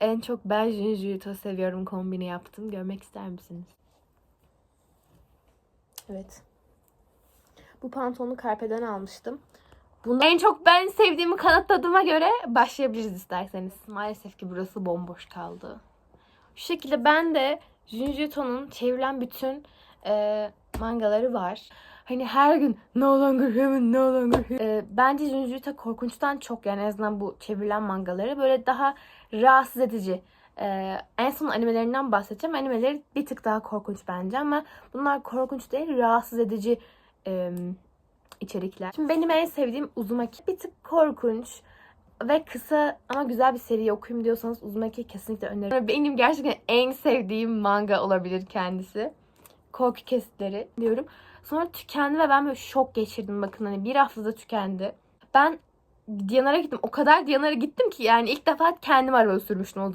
En çok ben Junjiito seviyorum kombini yaptım. Görmek ister misiniz? Evet. Bu pantolonu Carpe'den almıştım. Bunu en çok ben sevdiğimi kanıtladığıma göre başlayabiliriz isterseniz. Maalesef ki burası bomboş kaldı. Şu şekilde ben de Junjiito'nun çevrilen bütün e, mangaları var. Hani her gün no longer human, no longer human. E, bence Junjiito korkunçtan çok yani en azından bu çevrilen mangaları böyle daha rahatsız edici. E, en son animelerinden bahsedeceğim. Animeleri bir tık daha korkunç bence ama bunlar korkunç değil, rahatsız edici e, içerikler. Şimdi benim en sevdiğim Uzumaki bir tık korkunç ve kısa ama güzel bir seri okuyayım diyorsanız Uzumaki kesinlikle öneririm. Benim gerçekten en sevdiğim manga olabilir kendisi. Korku kesitleri diyorum. Sonra tükendi ve ben böyle şok geçirdim bakın hani bir haftada tükendi. Ben Diyanar'a gittim. O kadar Diyanar'a gittim ki yani ilk defa kendim araba sürmüştüm o zaman.